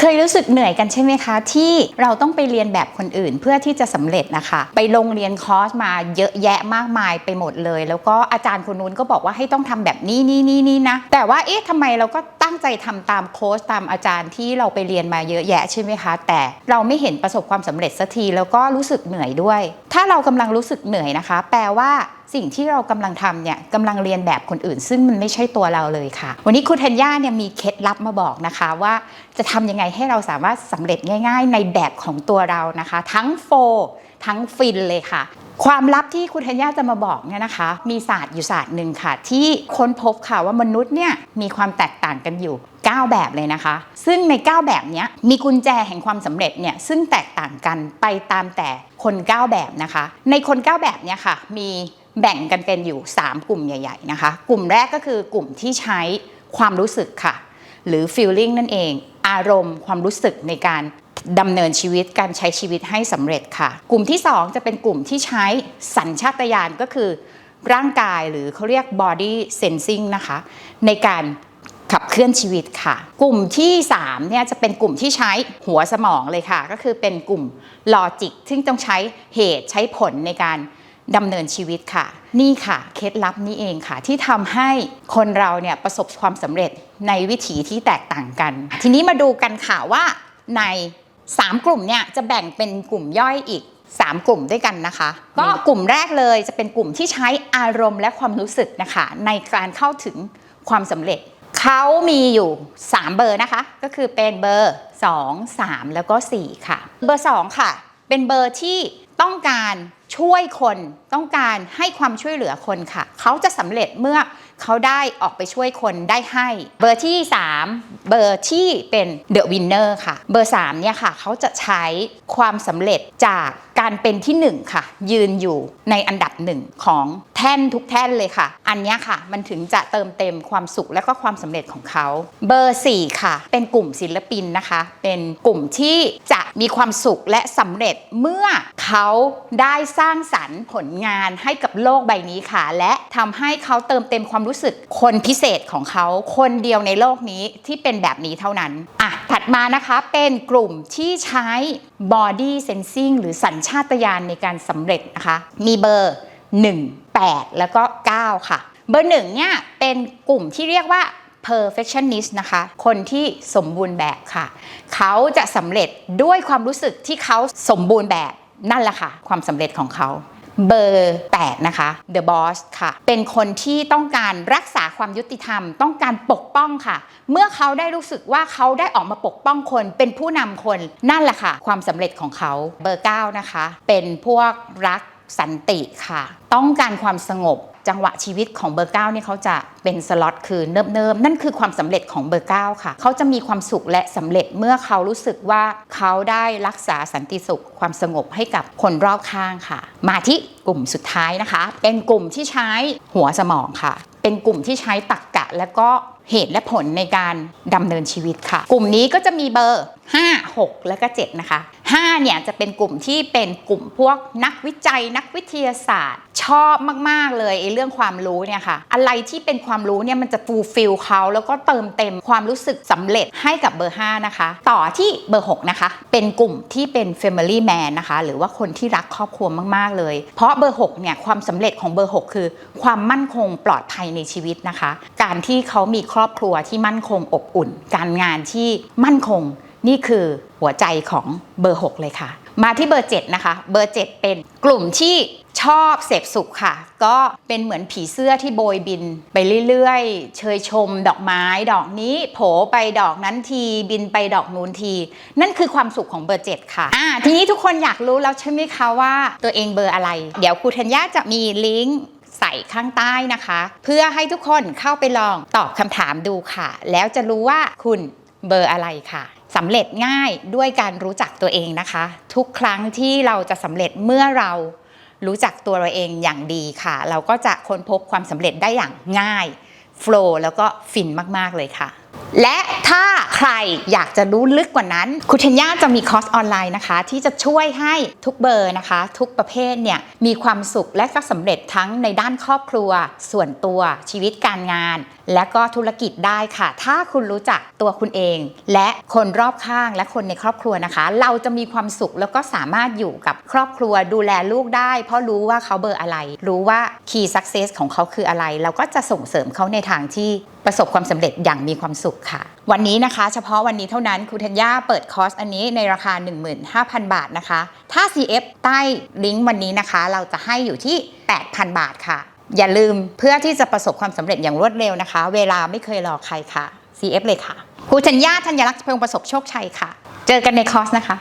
เคยรู้สึกเหนื่อยกันใช่ไหมคะ ที่เราต้องไปเรียนแบบคนอื่นเพื่อที่จะสำเร็จนะคะ ไปลงเรียนคอร์สมาเยอะแยะมากมายไปหมดเลย แล้วก็อาจารย์คนนู้นก็บอกว่าให้ต้องทำแบบนี้นี่นี่นี่นะ แต่ว่าเอ๊ะทำไมเราก็ ตั้งใจทำตามโค้ชตามอาจารย์ที่เราไปเรียนมาเยอะแยะใช่ไหมคะ แต่เราไม่เห็นประสบความสำเร็จสักทีแล้วก็รู้สึกเหนื่อยด้วย ถ้าเรากำลังรู้สึกเหนื่อยนะคะ แปลว่าสิ่งที่เรากำลังทำเนี่ยกำลังเรียนแบบคนอื่น ซึ่งมันไม่ใช่ตัวเราเลยค่ะ วันนี้คุณธัญญาเนี่ยมีเคล็ดลับมาบอกนะคะว่าจะทำยังไงให้เราสามารถสำเร็จง่าย ๆ ในแบบของตัวเรานะคะ ทั้งโฟ ทั้งฟินเลยค่ะ ความลับที่คุณธัญญาจะมาบอกเนี่ยนะคะ มีศาสตร์อยู่ศาสตร์หนึ่งค่ะ ที่ค้นพบค่ะว่ามนุษย์เนี่ยมีความแตกต่างกันอยู่ 9 แบบเลยนะคะ ซึ่งใน 9 แบบนี้มีกุญแจแห่งความสำเร็จเนี่ยซึ่งแตกต่างกันไปตามแต่คน 9 แบบนะคะ ในคน 9 แบบเนี่ยค่ะ มีแบ่งกันเป็นอยู่ 3 กลุ่มใหญ่ ๆนะคะ กลุ่มแรกก็คือกลุ่มที่ใช้ความรู้สึกค่ะ หรือ feeling นั่นเอง อารมณ์ความรู้สึกในการ ดำเนินชีวิตการใช้ชีวิตให้สำเร็จค่ะ กลุ่มที่ 2 จะเป็นกลุ่มที่ใช้สัญชาตญาณก็คือร่างกายหรือเขาเรียก body sensing นะคะ ในการขับเคลื่อนชีวิตค่ะ กลุ่มที่3เนี่ยจะเป็นกลุ่มที่ใช้หัวสมองเลยค่ะ ก็คือเป็นกลุ่มลอจิกซึ่งต้องใช้เหตุใช้ผลในการดำเนินชีวิตค่ะ นี่ค่ะเคล็ดลับนี้เองค่ะ ที่ทำให้คนเราเนี่ยประสบความสำเร็จในวิถีที่แตกต่างกัน ทีนี้มาดูกันค่ะว่าใน 3 กลุ่มเนี่ยจะแบ่งเป็นกลุ่มย่อยอีก 3 กลุ่มด้วยกันนะคะ ก็กลุ่มแรกเลยจะเป็นกลุ่มที่ใช้อารมณ์และความรู้สึกนะคะ ในการเข้าถึงความสำเร็จ เขามีอยู่ 3 เบอร์นะคะ ก็คือเป็นเบอร์ 2 3 แล้วก็ 4 ค่ะ เบอร์ 2 ค่ะ เป็นเบอร์ที่ต้องการช่วยคนต้องการให้ความช่วยเหลือคนค่ะ เขาจะสำเร็จเมื่อเขาได้ออกไปช่วยคนได้ให้ เบอร์ที่ 3 เบอร์ที่เป็น The Winner ค่ะ เบอร์3เนี่ยค่ะ เขาจะใช้ความสำเร็จจากการเป็นที่ 1 ค่ะ ยืนอยู่ในอันดับหนึ่งของแท่นทุกแท่นเลยค่ะ อันเนี้ยค่ะ มันถึงจะเติมเต็มความสุขและก็ความสำเร็จของเขา เบอร์ 4 ค่ะ เป็นกลุ่มศิลปินนะคะ เป็นกลุ่มที่จะมีความสุขและสำเร็จเมื่อเขาได้สร้างสรรค์ผลงานให้กับโลกใบนี้ค่ะ และทำให้เขาเติมเต็มความรู้สึกคนพิเศษของเขาคนเดียวในโลกนี้ที่เป็นแบบนี้เท่านั้นอะถัดมานะคะเป็นกลุ่มที่ใช้ body sensing หรือสัญชาตญาณในการสำเร็จนะคะ มีเบอร์ 1 8 แล้วก็ 9 ค่ะ เบอร์1เนี่ยเป็นกลุ่มที่เรียกว่า perfectionist นะคะ คนที่สมบูรณ์แบบค่ะ เขาจะสำเร็จด้วยความรู้สึกที่เขาสมบูรณ์แบบนั่นแหละค่ะ ความสำเร็จของเขา เบอร์ 8 นะคะ The Boss ค่ะ เป็นคนที่ต้องการรักษาความยุติธรรม ต้องการปกป้องค่ะ เมื่อเขาได้รู้สึกว่าเขาได้ออกมาปกป้องคน เป็นผู้นำคน นั่นแหละค่ะ ความสำเร็จของเขาเบอร์ 9 นะคะ เป็นพวกรักสันติค่ะ ต้องการความสงบ จังหวะชีวิตของเบอร์9เนี่ยเขาจะเป็นสล็อตคือเนิบๆนั่นคือความสำเร็จของเบอร์9ค่ะ เขาจะมีความสุขและสำเร็จเมื่อเขารู้สึกว่าเขาได้รักษาสันติสุขความสงบให้กับคนรอบข้างค่ะ มาที่กลุ่มสุดท้ายนะคะ เป็นกลุ่มที่ใช้หัวสมองค่ะ เป็นกลุ่มที่ใช้ตรรกกะและก็เหตุและผลในการดำเนินชีวิตค่ะ กลุ่มนี้ก็จะมีเบอร์ 5 6 แล้วก็ 7 นะคะ 5 เนี่ยจะเป็นกลุ่มที่เป็นกลุ่มพวกนักวิจัยนักวิทยาศาสตร์ อบมากๆเลยไอ้เรื่องความรู้เนี่ยค่ะ อะไรที่เป็นความรู้เนี่ยมันจะฟูลฟิลเขาแล้วก็เติมเต็มความรู้สึกสำเร็จให้กับเบอร์ 5 นะคะ ต่อที่เบอร์ 6 นะคะ เป็นกลุ่มที่เป็น Family Man นะคะ หรือว่าคนที่รักครอบครัวมาก ๆ เลย เพราะเบอร์ 6 เนี่ย ความสำเร็จของเบอร์ 6 คือ ความมั่นคงปลอดภัยในชีวิตนะคะ การที่เขามีครอบครัวที่มั่นคงอบอุ่น การงานที่มั่นคงนี่คือหัวใจของเบอร์ 6 เลยค่ะ มาที่เบอร์ 7 นะคะ เบอร์ 7 เป็นกลุ่มที่ชอบเสพสุขค่ะ ก็เป็นเหมือนผีเสื้อที่โบยบิน ไปเรื่อยๆ เชยชม ดอกไม้ ดอกนี้โผไปดอกนั้นที บินไปดอกนู้นที นั่นคือความสุขของเบอร์ 7 ค่ะอ่าทีนี้ทุกคนอยากรู้แล้วใช่ไหมคะว่าตัวเองเบอร์อะไร เดี๋ยวครูธัญญาจะมีลิงก์ใส่ข้างใต้นะคะ เพื่อให้ทุกคนเข้าไปลองตอบคำถามดูค่ะ แล้วจะรู้ว่าคุณเบอร์อะไรค่ะ สำเร็จง่ายด้วยการรู้จักตัวเองนะคะ ทุกครั้งที่เราจะสำเร็จเมื่อเรารู้จักตัวเราเองอย่างดีค่ะ เราก็จะค้นพบความสำเร็จได้อย่างง่ายโฟล์แล้วก็ฟินมาก ๆ เลยค่ะ และถ้าใครอยากจะรู้ลึกกว่านั้นคุณธัญญาจะมีคอร์สออนไลน์นะคะ ที่จะช่วยให้ทุกเบอร์นะคะ ทุกประเภทเนี่ยมีความสุขและก็สำเร็จทั้งในด้านครอบครัว ส่วนตัวชีวิตการงาน และก็ธุรกิจได้ค่ะ ถ้าคุณรู้จักตัวคุณเอง และคนรอบข้างและคนในครอบครัวนะคะ เราจะมีความสุขแล้วก็สามารถอยู่กับครอบครัวดูแลลูกได้ เพราะรู้ว่าเขาเบอร์อะไร รู้ว่า key success ของเขาคืออะไร เราก็จะส่งเสริมเขาในทางที่ ประสบความสำเร็จอย่างมีความสุขค่ะ วันนี้นะคะ เฉพาะวันนี้เท่านั้นครูธัญญาเปิดคอร์สอันนี้ในราคา 15,000 บาทนะคะ ถ้า CF ใต้ลิงก์วันนี้นะคะ เราจะให้อยู่ที่ 8,000 บาทค่ะ อย่าลืมเพื่อที่จะประสบความสำเร็จอย่างรวดเร็วนะคะ เวลาไม่เคยรอใครค่ะ CF เลยค่ะครูธัญญาธัญลักษณ์พงประสบโชคชัยค่ะ เจอกันในคอร์สนะคะ